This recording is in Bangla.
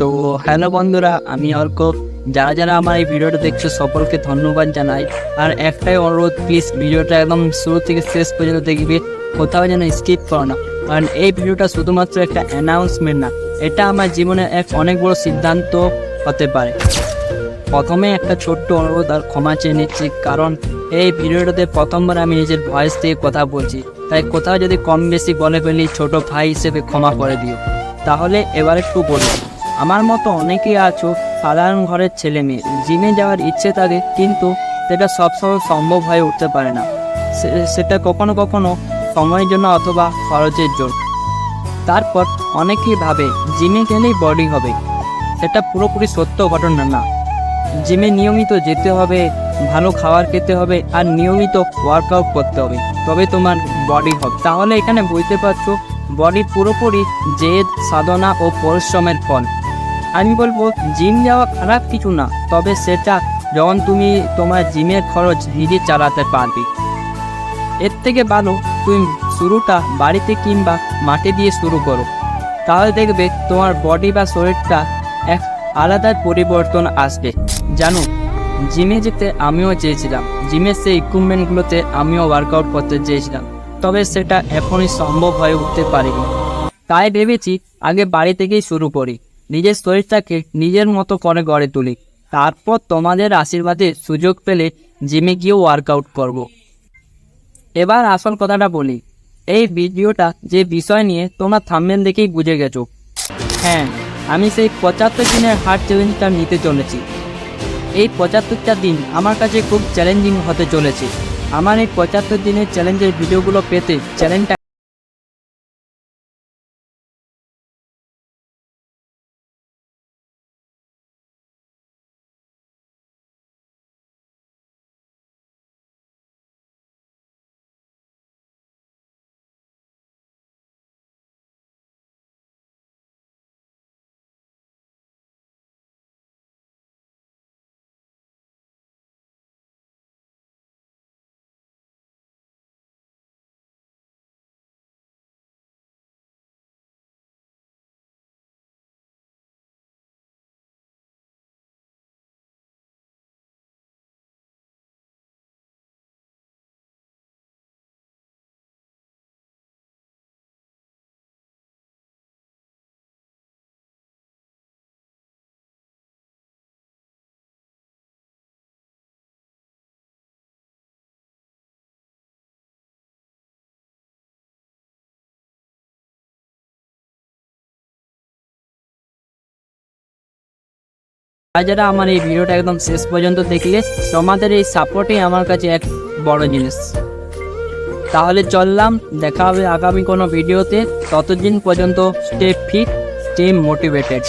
তো হ্যালো বন্ধুরা, আমি অর্ক যারা যারা আমার এই ভিডিওটা দেখছ, সকলকে ধন্যবাদ জানাই। আর একটাই অনুরোধ প্লিজ ভিডিওটা একদম শুরু থেকে শেষ পর্যন্ত দেখবে। কোথাও যেন স্কিপ করো না। কারণ এই ভিডিওটা শুধুমাত্র একটা অ্যানাউন্সমেন্ট না, এটা আমার জীবনের এক অনেক বড় সিদ্ধান্ত হতে পারে। প্রথমে একটা ছোট্ট অনুরোধ আর ক্ষমা চেয়ে নিচ্ছি, কারণ এই ভিডিওটাতে প্রথমবার আমি নিজের ভয়েস থেকে কথা বলছি। তাই কোথাও যদি কম বেশি বলে ফেলি, ছোট ভাই হিসেবে ক্ষমা করে দিও। তাহলে এবার একটু বলি আমার মতো অনেকেই আছো সাধারণ ঘরের ছেলে মেয়ে, জিমে যাওয়ার ইচ্ছে থাকে কিন্তু সেটা সবসময় সম্ভব হয়ে উঠতে পারে না। সেটা কখনো কখনো সময়ের জন্য অথবা খরচের জন্য। তারপর অনেকেই ভাবে জিমে গেলেই বডি হবে। সেটা পুরোপুরি সত্য ঘটনা না। জিমে নিয়মিত যেতে হবে, ভালো খাবার খেতে হবে আর নিয়মিত ওয়ার্কআউট করতে হবে। তবে তোমার বডি হবে। তাহলে এখানে বুঝতে পারছ বডি পুরোপুরি জেদ, সাধনা ও পরিশ্রমের ফল। আমি বলব, জিম যাওয়া খারাপ কিছু না, তবে সেটা যখন তুমি তোমার জিমের খরচ নিজে চালাতে পারবে। এর থেকে ভালো, তুমি শুরুটা বাড়িতে কিংবা মাঠে দিয়ে শুরু করো। তাহলে দেখবে তোমার বডি বা শরীরটা এক আলাদা পরিবর্তন আসবে। জানো, জিমে যেতে আমিও চেয়েছিলাম। জিমের সেই ইকুইপমেন্টগুলোতে আমিও ওয়ার্কআউট করতে চেয়েছিলাম। তবে সেটা এখনই সম্ভব হয়ে উঠতে পারিনি। তাই ভেবেছি আগে বাড়ি থেকেই শুরু করি। নিজের শরীরটাকে নিজের মতো করে গড়ে তুলি। তারপর তোমাদের আশীর্বাদে সুযোগ পেলে জিমে গিয়ে ওয়ার্কআউট করব। এবার আসল কথাটা বলি। এই ভিডিওটা যে বিষয় নিয়ে তোমরা থাম্বেল দেখেই বুঝে গেছো। হ্যাঁ আমি সেই পঁচাত্তর দিনের হার্ট চ্যালেঞ্জটা নিতে চলেছি। এই পঁচাত্তরটা দিন আমার কাছে খুব চ্যালেঞ্জিং হতে চলেছে। আমার এই পঁচাত্তর দিনের চ্যালেঞ্জের ভিডিওগুলো পেতে চ্যালেঞ্জটা আর যারা আমার এই ভিডিওটা একদম শেষ পর্যন্ত দেখলে তোমাদের এই সাপোর্টই আমার কাছে এক বড় জিনিস। তাহলে চললাম, দেখা হবে আগামী কোনো ভিডিওতে। ততদিন পর্যন্ত স্টে ফিট স্টে মোটিভেটেড